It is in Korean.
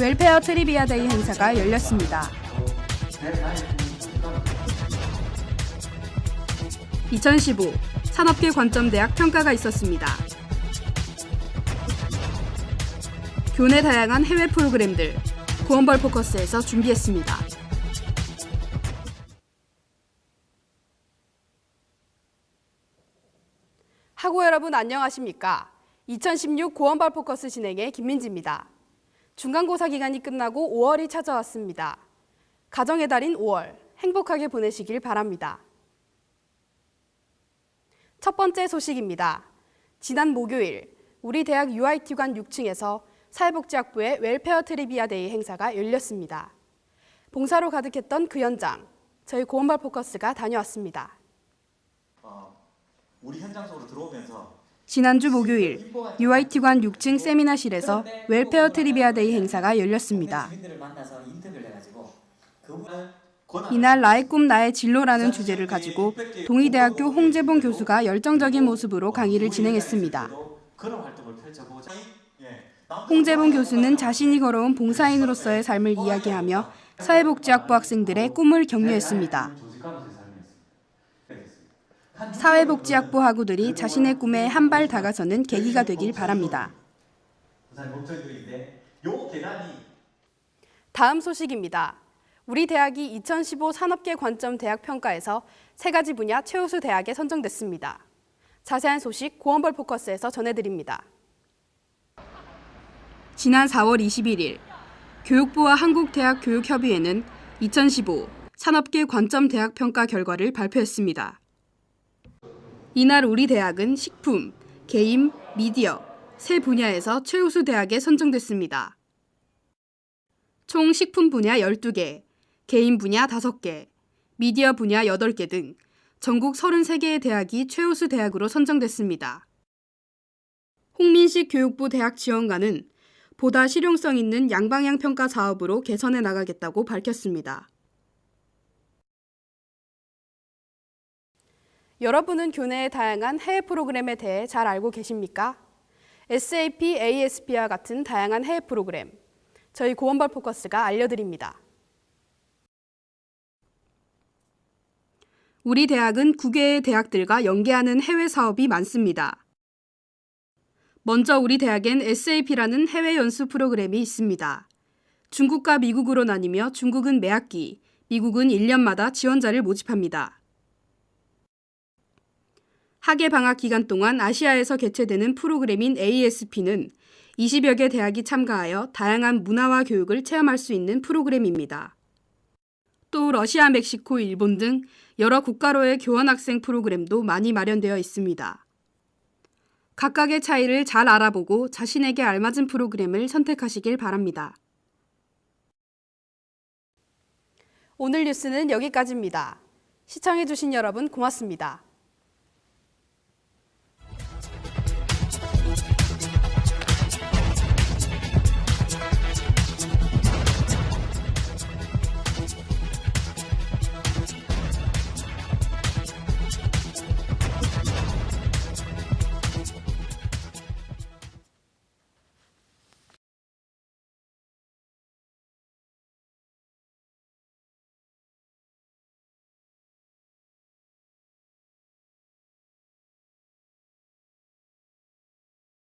웰페어 트리비아 데이 행사가 열렸습니다. 2015 산업계 관점 대학 평가가 있었습니다. 교내 다양한 해외 프로그램들 고원벌 포커스에서 준비했습니다. 학우 여러분 안녕하십니까? 2016 고원발 포커스 진행의 김민지입니다. 중간고사 기간이 끝나고 5월이 찾아왔습니다. 가정의 달인 5월 행복하게 보내시길 바랍니다. 첫 번째 소식입니다. 지난 목요일 우리 대학 UIT관 6층에서 사회복지학부의 웰페어 트리비아 데이 행사가 열렸습니다. 봉사로 가득했던 그 현장, 저희 고원발 포커스가 다녀왔습니다. 어, 우리 현장 속으로 들어오면서 지난주 목요일 UIT관 6층 세미나실에서 웰페어 트리비아 데이 행사가 열렸습니다. 이날 나의 꿈 나의 진로라는 주제를 가지고 동의대학교 홍재봉 교수가 열정적인 모습으로 강의를 진행했습니다. 홍재봉 교수는 자신이 걸어온 봉사인으로서의 삶을 이야기하며 사회복지학부 학생들의 꿈을 격려했습니다. 조직하면서 삶이었습니다. 사회복지학부 학우들이 자신의 꿈에 한 발 다가서는 계기가 되길 바랍니다. 다음 소식입니다. 우리 대학이 2015 산업계 관점 대학 평가에서 세 가지 분야 최우수 대학에 선정됐습니다. 자세한 소식 고원벌 포커스에서 전해드립니다. 지난 4월 21일 교육부와 한국대학교육협의회는 2015 산업계 관점 대학 평가 결과를 발표했습니다. 이날 우리 대학은 식품, 게임, 미디어 세 분야에서 최우수 대학에 선정됐습니다. 총 식품 분야 12개, 개인 분야 5개, 미디어 분야 8개 등 전국 33개의 대학이 최우수 대학으로 선정됐습니다. 홍민식 교육부 대학 지원관은 보다 실용성 있는 양방향 평가 사업으로 개선해 나가겠다고 밝혔습니다. 여러분은 교내의 다양한 해외 프로그램에 대해 잘 알고 계십니까? SAP, ASP와 같은 다양한 해외 프로그램, 저희 고원벌 포커스가 알려드립니다. 우리 대학은 9개의 대학들과 연계하는 해외 사업이 많습니다. 먼저 우리 대학엔 SAP라는 해외 연수 프로그램이 있습니다. 중국과 미국으로 나뉘며 중국은 매학기, 미국은 1년마다 지원자를 모집합니다. 학예 방학 기간 동안 아시아에서 개최되는 프로그램인 ASP는 20여 개 대학이 참가하여 다양한 문화와 교육을 체험할 수 있는 프로그램입니다. 또 러시아, 멕시코, 일본 등 여러 국가로의 교환 학생 프로그램도 많이 마련되어 있습니다. 각각의 차이를 잘 알아보고 자신에게 알맞은 프로그램을 선택하시길 바랍니다. 오늘 뉴스는 여기까지입니다. 시청해주신 여러분 고맙습니다.